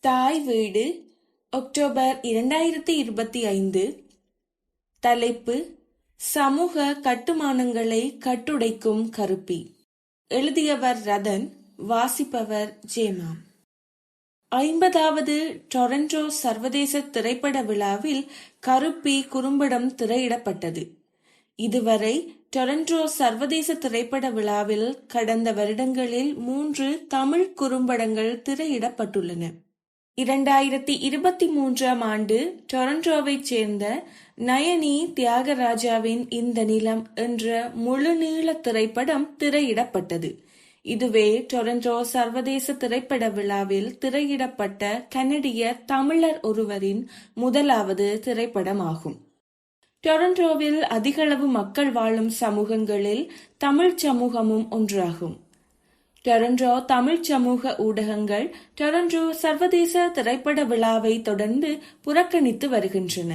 தாய் வீடு அக்டோபர் இரண்டாயிரத்தி இருபத்தி ஐந்து. தலைப்பு சமூக கட்டுமானங்களை கட்டுடைக்கும் கருப்பி. எழுதியவர் ரதன் வாசிப்பவர் ஜேமா. ஐம்பதாவது டொரண்டோ சர்வதேச திரைப்பட விழாவில் கருப்பி குறும்படம் திரையிடப்பட்டது. இதுவரை டொரண்டோ சர்வதேச திரைப்பட விழாவில் கடந்த வருடங்களில் மூன்று தமிழ் குறும்படங்கள் திரையிடப்பட்டுள்ளன. இரண்டாயிரத்தி இருபத்தி மூன்றாம் ஆண்டு டொரண்டோவைச் சேர்ந்த நயனி தியாகராஜாவின் இந்த நிலம் என்ற முழுநீள திரைப்படம் திரையிடப்பட்டது. இதுவே டொரண்டோ சர்வதேச திரைப்பட விழாவில் திரையிடப்பட்ட கனடிய தமிழர் ஒருவரின் முதலாவது திரைப்படமாகும். டொரண்டோவில் அதிகளவு மக்கள் வாழும் சமூகங்களில் தமிழ் சமூகமும் ஒன்றாகும். டொரண்டோ தமிழ் சமூக ஊடகங்கள் டொரண்டோ சர்வதேச திரைப்பட விழாவை தொடர்ந்து புறக்கணித்து வருகின்றன.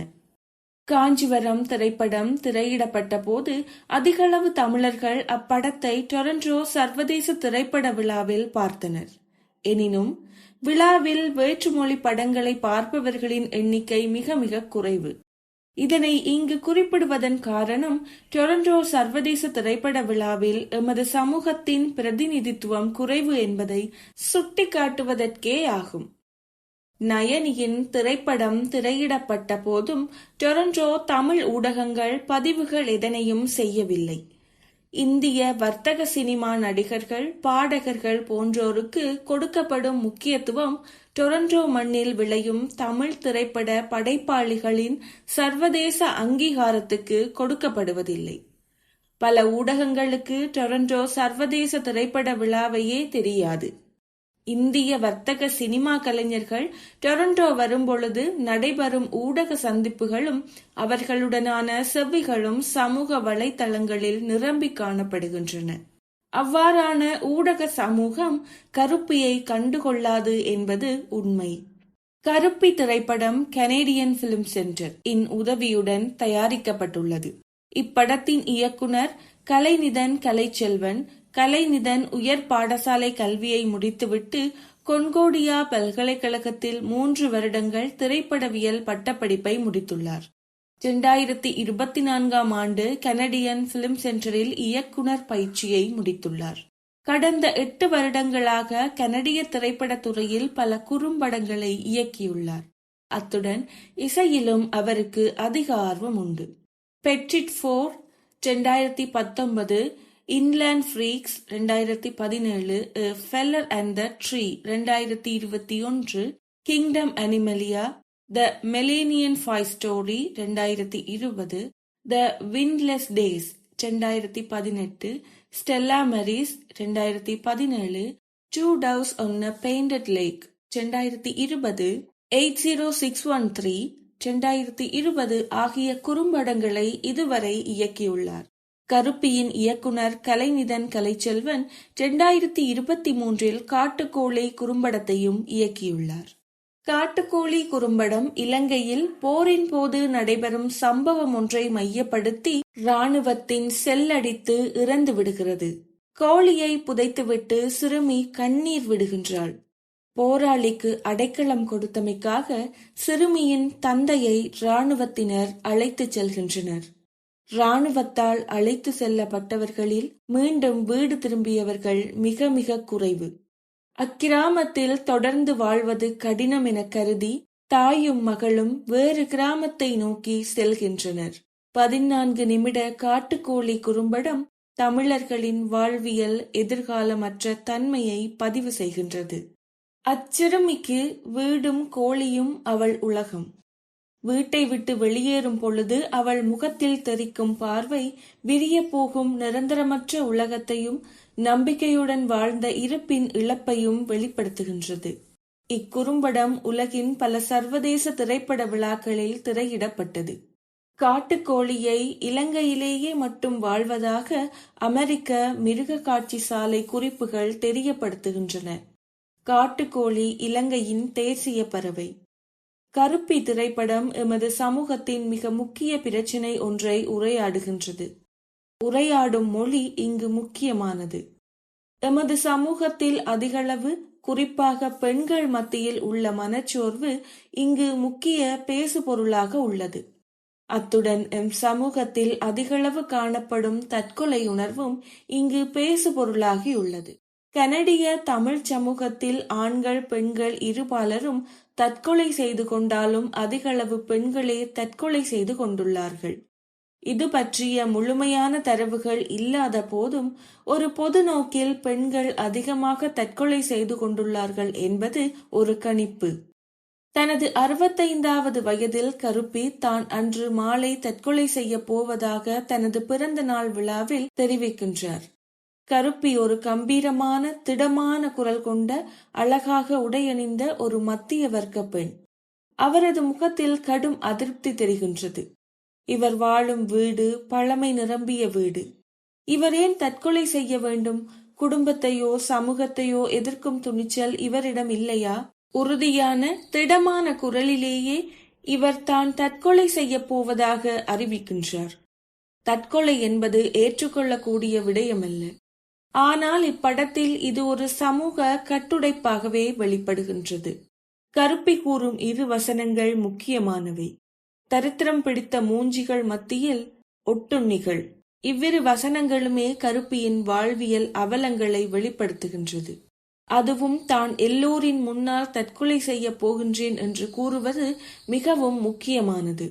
காஞ்சிவரம் திரைப்படம் திரையிடப்பட்ட போது அதிகளவு தமிழர்கள் அப்படத்தை டொரண்டோ சர்வதேச திரைப்பட விழாவில் பார்த்தனர். எனினும் விழாவில் வேற்றுமொழி படங்களை பார்ப்பவர்களின் எண்ணிக்கை மிக மிக குறைவு. இதனை இங்கு குறிப்பிடுவதன் காரணம் டொரண்டோ சர்வதேச திரைப்பட விழாவில் எமது சமூகத்தின் பிரதிநிதித்துவம் குறைவு என்பதை சுட்டிக்காட்டுவதற்கே ஆகும். நயனியின் திரைப்படம் திரையிடப்பட்ட போதும் டொரண்டோ தமிழ் ஊடகங்கள் பதிவுகள் எதனையும் செய்யவில்லை. இந்திய வர்த்தக சினிமா நடிகர்கள் பாடகர்கள் போன்றோருக்கு கொடுக்கப்படும் முக்கியத்துவம் டொரண்டோ மண்ணில் விளையும் தமிழ் திரைப்பட படைப்பாளிகளின் சர்வதேச அங்கீகாரத்துக்கு கொடுக்கப்படுவதில்லை. பல ஊடகங்களுக்கு டொரண்டோ சர்வதேச திரைப்பட விழாவையே தெரியாது. இந்திய வர்த்தக சினிமா கலைஞர்கள் டொரண்டோ வரும்பொழுது நடைபெறும் ஊடக சந்திப்புகளும் அவர்களுடனான செவ்விகளும் சமூக வலைத்தளங்களில் நிரம்பி காணப்படுகின்றன. அவ்வாறான ஊடக சமூகம் கருப்பியை கண்டுகொள்ளாது என்பது உண்மை. கருப்பி திரைப்படம் கனேடியன் பிலிம் சென்டர் இன் உதவியுடன் தயாரிக்கப்பட்டுள்ளது. இப்படத்தின் இயக்குனர் கலைநிதன் கலைச்செல்வன் கலைநிதன் உயர் பாடசாலை கல்வியை முடித்துவிட்டு கொன்கோடியா பல்கலைக்கழகத்தில் மூன்று வருடங்கள் திரைப்படவியல் பட்டப்படிப்பை முடித்துள்ளார். இரண்டாயிரத்தி இருபத்தி நான்காம் ஆண்டு கனடியன் பிலிம் சென்டரில் இயக்குனர் பயிற்சியை முடித்துள்ளார். கடந்த எட்டு வருடங்களாக கனடிய திரைப்படத் துறையில் பல குறும்படங்களை இயக்கியுள்ளார். அத்துடன் இசையிலும் அவருக்கு அதிக ஆர்வம் உண்டு. பெட்ரிட் ஃபோர் ரெண்டாயிரத்தி பத்தொன்பது இன்லேண்ட் ஃப்ரீக்ஸ் ரெண்டாயிரத்தி பதினேழு ஃபெல்லர் அண்ட் த ட்ரீ ரெண்டாயிரத்தி இருபத்தி ஒன்று kingdom Animalia the Melanian Foy story ரெண்டாயிரத்தி இருபது த விண்ட்லெஸ் டேஸ் ரெண்டாயிரத்தி பதினெட்டு ஸ்டெல்லா மெரிஸ் ரெண்டாயிரத்தி பதினேழு two doves one painted lake ரெண்டாயிரத்தி இருபது eight zero six one three ரெண்டாயிரத்தி இருபது ஆகிய குறும்படங்களை இதுவரை இயக்கியுள்ளார் கருப்பியின் இயக்குனர் கலைநிதன் கலைச்செல்வன் இரண்டாயிரத்தி இருபத்தி மூன்றில் காட்டுக்கோளை குறும்படத்தையும் இயக்கியுள்ளார் காட்டுக்கோழி குறும்படம் இலங்கையில் போரின் போது நடைபெறும் சம்பவம் ஒன்றை மையப்படுத்தி இராணுவத்தின் செல்லடித்து இறந்து விடுகிறது. கோழியை புதைத்துவிட்டு சிறுமி கண்ணீர் விடுகின்றாள். போராளிக்கு அடைக்கலம் கொடுத்தமைக்காக சிறுமியின் தந்தையை இராணுவத்தினர் அழைத்துச் செல்கின்றனர். இராணுவத்தால் அழைத்து செல்லப்பட்டவர்களில் மீண்டும் வீடு திரும்பியவர்கள் மிக மிக குறைவு. அக்கிராமத்தில் தொடர்ந்து வாழ்வது கடினம் என கருதி தாயும் மகளும் வேறு கிராமத்தை நோக்கி செல்கின்றனர். பதினான்கு நிமிட காட்டுக்கோழி குறும்படம் தமிழர்களின் வாழ்வியல் எதிர்காலமற்ற தன்மையை பதிவு செய்கின்றது. அச்சிறுமிக்கு வீடும் கோழியும் அவள் உலகம். வீட்டை விட்டு வெளியேறும் பொழுது அவள் முகத்தில் தெரிக்கும் பார்வை விரிய போகும் நிரந்தரமற்ற உலகத்தையும் நம்பிக்கையுடன் வாழ்ந்த இருப்பின் இழப்பையும் வெளிப்படுத்துகின்றது. இக்குறும்படம் உலகின் பல சர்வதேச திரைப்பட விழாக்களில் திரையிடப்பட்டது. காட்டுக்கோழியை இலங்கையிலேயே மட்டும் வாழ்வதாக அமெரிக்க மிருக காட்சி சாலை குறிப்புகள் தெரியப்படுத்துகின்றன. காட்டுக்கோழி இலங்கையின் தேசிய பறவை. கருப்பி திரைப்படம் எமது சமூகத்தின் மிக முக்கிய பிரச்சினை ஒன்றை உரையாடுகின்றது. உரையாடும் மொழி இங்கு முக்கியமானது. எமது சமூகத்தில் அதிகளவு குறிப்பாக பெண்கள் மத்தியில் உள்ள மனச்சோர்வு இங்கு முக்கிய பேசுபொருளாக உள்ளது. அத்துடன் எம் சமூகத்தில் அதிகளவு காணப்படும் தற்கொலை உணர்வும் இங்கு பேசுபொருளாகியுள்ளது. கனடிய தமிழ் சமூகத்தில் ஆண்கள் பெண்கள் இருபாலரும் தற்கொலை செய்து கொண்டாலும் அதிகளவு பெண்களே தற்கொலை செய்து கொண்டுள்ளார்கள். இது பற்றிய முழுமையான தரவுகள் இல்லாத போதும் ஒரு பொது நோக்கில் பெண்கள் அதிகமாக தற்கொலை செய்து கொண்டுள்ளார்கள் என்பது ஒரு கணிப்பு. தனது அறுபத்தைந்தாவது வயதில் கருப்பி தான் அன்று மாலை தற்கொலை செய்ய போவதாக தனது பிறந்த நாள் விழாவில் தெரிவிக்கின்றார். கருப்பி ஒரு கம்பீரமான திடமான குரல் கொண்ட அழகாக உடையணிந்த ஒரு மத்திய வர்க்க பெண். அவரது முகத்தில் கடும் அதிருப்தி தெரிகின்றது. இவர் வாழும் வீடு பழமை நிரம்பிய வீடு. இவர் ஏன் தற்கொலை செய்ய வேண்டும்? குடும்பத்தையோ சமூகத்தையோ எதிர்க்கும் துணிச்சல் இவரிடம் இல்லையா? உறுதியான திடமான குரலிலேயே இவர் தான் தற்கொலை செய்ய போவதாக அறிவிக்கின்றார். தற்கொலை என்பது ஏற்றுக்கொள்ளக்கூடிய விடயமல்ல. ஆனால் இப்படத்தில் இது ஒரு சமூக கட்டுடைப்பாகவே வெளிப்படுகின்றது. கருப்பி கூறும் இரு வசனங்கள் முக்கியமானவை. தரித்திரம் பிடித்த மூஞ்சிகள் மத்தியில் ஒட்டுண்ணிகள் இவ்விரு வசனங்களுமே கருப்பியின் வாழ்வியல் அவலங்களை வெளிப்படுத்துகின்றது. அதுவும் தான் எல்லோரின் முன்னால் தற்கொலை செய்ய போகின்றேன் என்று கூறுவது மிகவும் முக்கியமானது.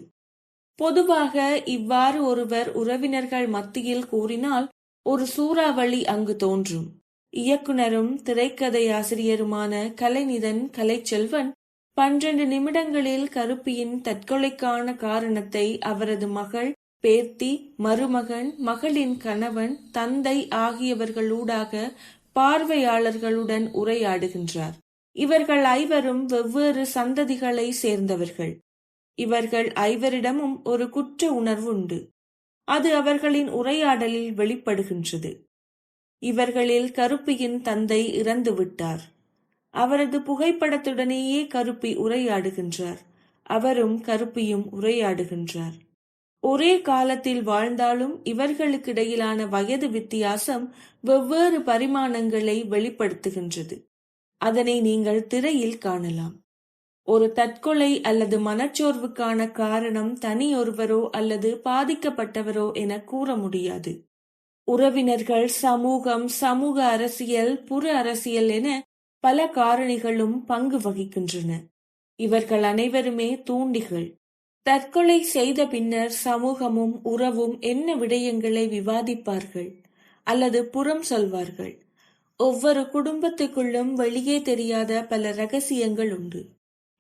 பொதுவாக இவ்வாறு ஒருவர் உறவினர்கள் மத்தியில் கூறினால் ஒரு சூறாவளி அங்கு தோன்றும். இயக்குனரும் திரைக்கதை ஆசிரியருமான கலைநிதன் கலைச்செல்வன் பன்னிரண்டு நிமிடங்களில் கருப்பியின் தற்கொலைக்கான காரணத்தை அவரது மகள் பேத்தி மருமகன் மகளின் கணவன் தந்தை ஆகியவர்களூடாக பார்வையாளர்களுடன் உரையாடுகின்றார். இவர்கள் ஐவரும் வெவ்வேறு சந்ததிகளை சேர்ந்தவர்கள். இவர்கள் ஐவரிடமும் ஒரு குற்ற உணர்வு உண்டு அது அவர்களின் உரையாடலில் வெளிப்படுகின்றது. இவர்களில் கருப்பியின் தந்தை இறந்துவிட்டார். அவரது புகைப்படத்துடனேயே கருப்பி உரையாடுகின்றார். அவரும் கருப்பியும் உரையாடுகின்றார். ஒரே காலத்தில் வாழ்ந்தாலும் இவர்களுக்கிடையிலான வயது வித்தியாசம் வெவ்வேறு பரிமாணங்களை வெளிப்படுத்துகின்றது. அதனை நீங்கள் திரையில் காணலாம். ஒரு தற்கொலை அல்லது மனச்சோர்வுக்கான காரணம் தனியொருவரோ அல்லது பாதிக்கப்பட்டவரோ என கூற முடியாது. உறவினர்கள் சமூகம் சமூக அரசியல் புற அரசியல் என பல காரணிகளும் பங்கு வகிக்கின்றன. இவர்கள் அனைவருமே தூண்டிகள். தற்கொலை செய்த பின்னர் சமூகமும் உறவும் என்ன விடயங்களை விவாதிப்பார்கள் அல்லது புறம் சொல்வார்கள்? ஒவ்வொரு குடும்பத்துக்குள்ளும் வெளியே தெரியாத பல ரகசியங்கள் உண்டு.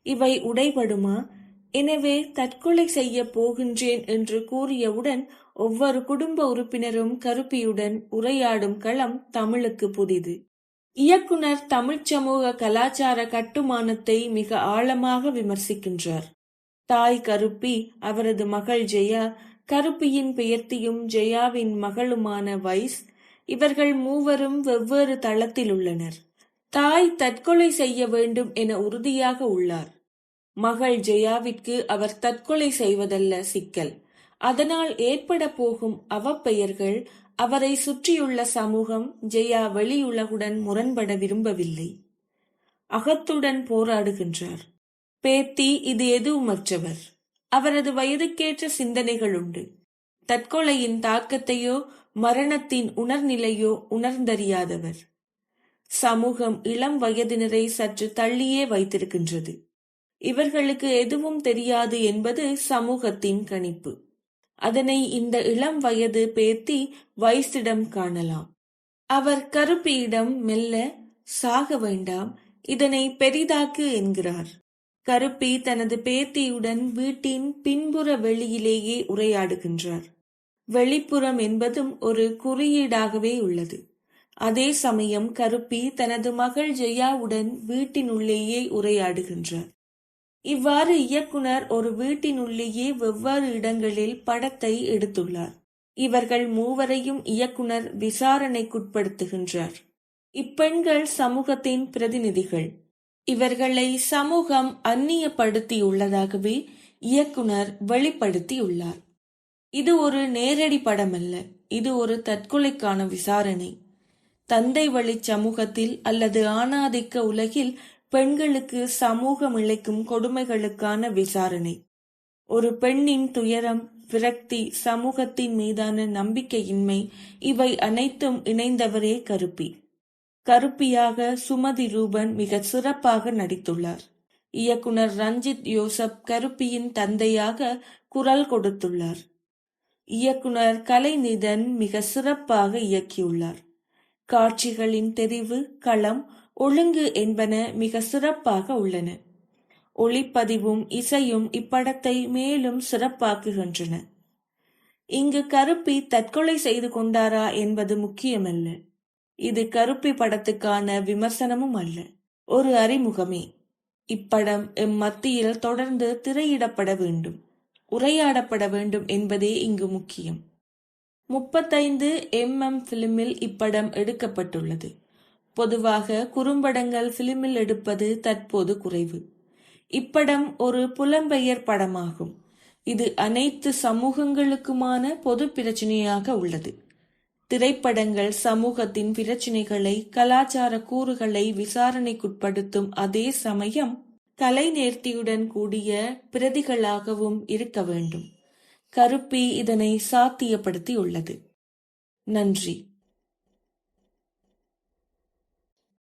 இவை உடைபடுமா? எனவே தற்கொலை செய்ய போகின்றேன் என்று கூறியவுடன் ஒவ்வொரு குடும்ப உறுப்பினரும் கருப்பியுடன் உரையாடும் களம் தமிழுக்கு புதிது. இயக்குனர் தமிழ்ச் சமூக கலாச்சார கட்டுமானத்தை மிக ஆழமாக விமர்சிக்கின்றார். தாய் கருப்பி அவரது மகள் ஜெயா கருப்பியின் பெயர்த்தியும் ஜெயாவின் மகளுமான வைஸ் இவர்கள் மூவரும் வெவ்வேறு தளத்தில் உள்ளனர் தாய் தற்கொலை செய்ய வேண்டும் என உறுதியாக உள்ளார். மகள் ஜெயாவிற்கு அவர் தற்கொலை செய்வதல்ல சிக்கல். அதனால் ஏற்பட போகும் அவப்பெயர்கள் அவரை சுற்றியுள்ள சமூகம் ஜெயா வெளியுலகுடன் முரண்பட விரும்பவில்லை. அகத்துடன் போராடுகின்றார். பேத்தி இது எதுவுமற்றவர் அவரது வயதுக்கேற்ற சிந்தனைகள் உண்டு. தற்கொலையின் தாக்கத்தையோ மரணத்தின் உணர்நிலையோ உணர்ந்தறியாதவர். சமூகம் இளம் வயதினரை சற்று தள்ளியே வைத்திருக்கின்றது. இவர்களுக்கு எதுவும் தெரியாது என்பது சமூகத்தின் கணிப்பு. அதனை இந்த இளம் வயது பேத்தி வயசிடம் காணலாம். அவர் கருப்பியிடம் மெல்ல சாக வேண்டாம் இதனை பெரிதாக்கு என்கிறார். கருப்பி தனது பேத்தியுடன் வீட்டின் பின்புற வெளியிலேயே உரையாடுகின்றார். வெளிப்புறம் என்பதும் ஒரு குறியீடாகவே உள்ளது. அதே சமயம் கருப்பி தனது மகள் ஜெயாவுடன் வீட்டினுள்ளேயே உரையாடுகின்றார். இவ்வாறு இயக்குனர் ஒரு வீட்டினுள்ளேயே வெவ்வேறு இடங்களில் படத்தை எடுத்துள்ளார். இவர்கள் மூவரையும் இயக்குனர் விசாரணைக்குட்படுத்துகின்றார். இப்பெண்கள் சமூகத்தின் பிரதிநிதிகள். இவர்களை சமூகம் அந்நியப்படுத்தியுள்ளதாகவே இயக்குனர் வெளிப்படுத்தியுள்ளார். இது ஒரு நேரடி படமல்ல. இது ஒரு தற்கொலைக்கான விசாரணை. தந்தை வழி சமூகத்தில் அல்லது ஆணாதிக்க உலகில் பெண்களுக்கு சமூகம் இழைக்கும் கொடுமைகளுக்கான விசாரணை. ஒரு பெண்ணின் துயரம் விரக்தி சமூகத்தின் மீதான நம்பிக்கையின்மை இவை அனைத்தும் இணைந்தவரே கருப்பி. கருப்பியாக சுமதி ரூபன் மிக சிறப்பாக நடித்துள்ளார். இயக்குனர் ரஞ்சித் யோசப் கருப்பியின் தந்தையாக குரல் கொடுத்துள்ளார். இயக்குனர் கலைநிதன் மிக சிறப்பாக இயக்கியுள்ளார். காட்சிகளின் தெரிவு களம் ஒழுங்கு என்பன மிக சிறப்பாக உள்ளன. ஒளிப்பதிவும் இசையும் இப்படத்தை மேலும் சிறப்பாக்குகின்றன. இங்கு கருப்பி தற்கொலை செய்து கொண்டாரா என்பது முக்கியமல்ல. இது கருப்பி படத்துக்கான விமர்சனமும் அல்ல. ஒரு அறிமுகமே. இப்படம் எம் மத்தியில் தொடர்ந்து திரையிடப்பட வேண்டும். உரையாடப்பட வேண்டும் என்பதே இங்கு முக்கியம். முப்பத்தைந்து எம் எம் பிலிமில் இப்படம் எடுக்கப்பட்டுள்ளது. பொதுவாக குறும்படங்கள் பிலிமில் எடுப்பது தற்போது குறைவு. இப்படம் ஒரு புலம்பெயர் படமாகும். இது அனைத்து சமூகங்களுக்குமான பொது பிரச்சனையாக உள்ளது. திரைப்படங்கள் சமூகத்தின் பிரச்சினைகளை கலாச்சார கூறுகளை விசாரணைக்குட்படுத்தும் அதே சமயம் கலை நேர்த்தியுடன் கூடிய பிரதிகளாகவும் இருக்க வேண்டும். கருப்பி இதனை சாத்தியப்படுத்தியுள்ளது. நன்றி.